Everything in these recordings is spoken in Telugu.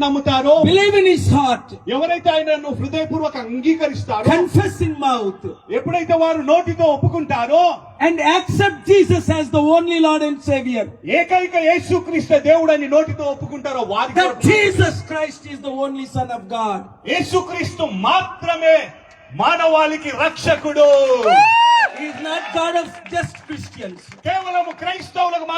నమ్ముతారో బిలీవ్ ఇన్ ఎవరైతే ఆయన హృదయపూర్వక అంగీకరిస్తారో కన్ఫెస్ ఇన్ ఎప్పుడైతే వారు నోటితో ఒప్పుకుంటారో and accept Jesus as the only lord and saviour ఏకైక యేసు క్రీస్త నోటితో ఒప్పుకుంటారో వారి Jesus Christ is the only son of God మాత్రమే మానవాళికి రక్షకుడు. Is not God of Christians కేవలం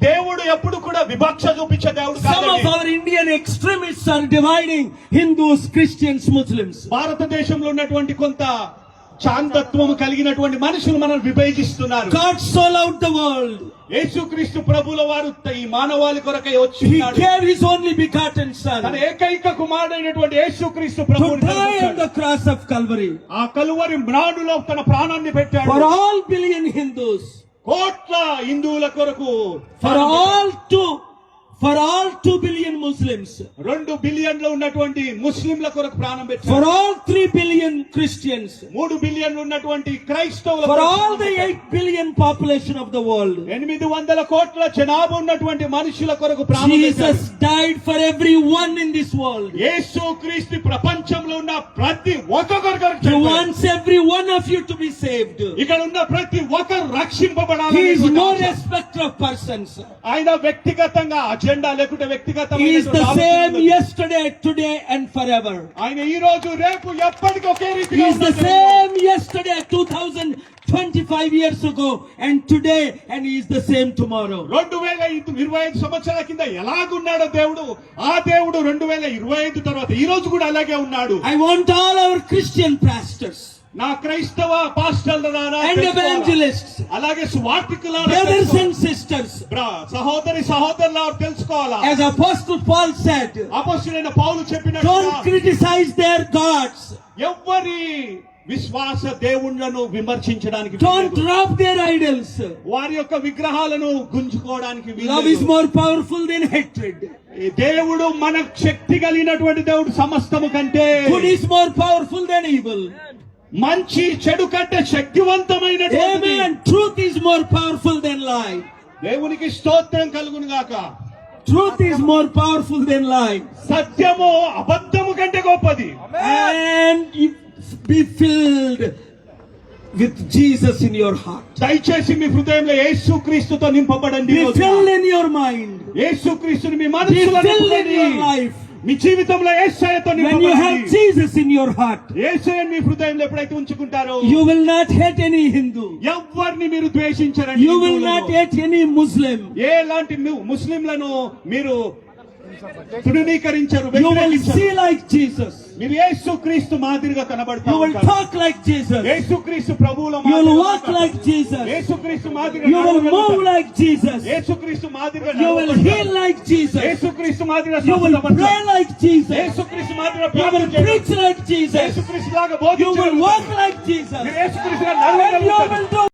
దేవుడు ఎప్పుడు కూడా వివక్ష చూపించే దేవుడు some of our Indian extremists are dividing Hindus Christians Muslims భారతదేశంలో ఉన్నటువంటి కొంత చాందత్వము కలిగినటువంటి మనుషులు మనం విభజిస్తున్నారు God soul out the world Yesukreesthu ప్రభుల వారు ఈ మానవాళి కొరకై వచ్చి care his only begotten son తన ఏకైక కుమారుడైనటువంటి యేసుక్రీస్తు ప్రభు on the cross of Calvary ఆ కల్వరి మ్రాడులో తన ప్రాణాన్ని పెట్టాడు. ఫర్ ఆల్ బిలియన్ హిందూస్ కోట్ల హిందువుల కొరకు for all two for all two billion Muslims రెండు బిలియన్లో ఉన్నటువంటి ముస్లింల కొరకు ప్రాణం పెట్టి for all three billion Christians మూడు బిలియన్ ఉన్నటువంటి క్రైస్తవ for all the eight billion population of the world ఎనిమిది వందల కోట్ల జనాభా ఉన్నటువంటి మనుషుల కొరకు ప్రాణం Jesus died for every one in this world Yesu Kreesthu ప్రపంచంలో ఉన్న ప్రతి ఒక్కొక్కరు కొరకు once every one of you to be saved ఇక్కడ ఉన్న ప్రతి ఒక్కరు రక్షింపబడాలి ఆఫ్ పర్సన్స్ ఆయన వ్యక్తిగతంగా ఎజెండా లేకుంటే వ్యక్తిగత టుడే అండ్ ఫర్ ఎవర్ ఆయన ఈ రోజు రేపు ఎప్పటికీ ఒకే రీతి same today two thousand twenty five years go and today and is the same tomorrow రెండు వేల ఇరవై ఐదు సంవత్సరాల కింద ఎలాగున్నాడో దేవుడు ఆ దేవుడు రెండు వేల ఇరవై ఐదు తర్వాత ఈ రోజు కూడా అలాగే ఉన్నాడు. I want all our Christian pastors నా క్రైస్తవ అలాగే బ్రదర్స్ అండ్ సిస్టర్స్ సహోదరి సహోదరులు తెలుసుకోవాలా? పౌలు చెప్పిన క్రిటిసైజ్ దేర్ గాడ్స్ ఎవరి విశ్వాస దేవుళ్ళను విమర్శించడానికి డోంట్ డ్రాప్ దేర్ ఐడల్స్ వారి యొక్క విగ్రహాలను గుంజుకోవడానికి love is more powerful than hatred దేవుడు మనకు శక్తి కలిగినటువంటి దేవుడు సమస్తము కంటే good is more powerful than evil మంచి చెడు కంటే Amen. Truth is more powerful than lie. దేవునికి స్తోత్రం కలుగును గాక Truth is more powerful than lie. సత్యము అబద్ధము కంటే గొప్పది you be filled with Jesus in your heart. దయచేసి మీ హృదయంలో యేసు క్రీస్తుతో నింపబడండి filled in your mind. యేసు క్రీస్తుని మీ మనసులో నింపండి. life. మీ జీవితంలో యేసయ్యతో When you have Jesus in your heart, యేసయ్యని మీ హృదయంలో ఎప్పుడైతే ఉంచుకుంటారో you will not hate any Hindu. ఎవరిని మీరు ద్వేషించరండి You will not hate any Muslim. ఎలాంటి ము- ముస్లింలను మీరు తృణీకరించారు you will see like Jesus మీరు యేసుక్రీస్తు మాదిరిగా కనబడతారు you will talk like Jesus Yesukreesthu ప్రభువుల మాదిరిగా you will walk like Jesus Yesukreesthu మాదిరిగా you will move like Jesus Yesukreesthu మాదిరిగా you will heal like Jesus Yesukreesthu మాదిరిగా you will pray like Jesus Yesukreesthu మాదిరిగా you will preach like Jesus Yesukreesthu లాగా బోధించు you will walk like Jesus Yesukreesthu లాగా నడవగలుగుతారు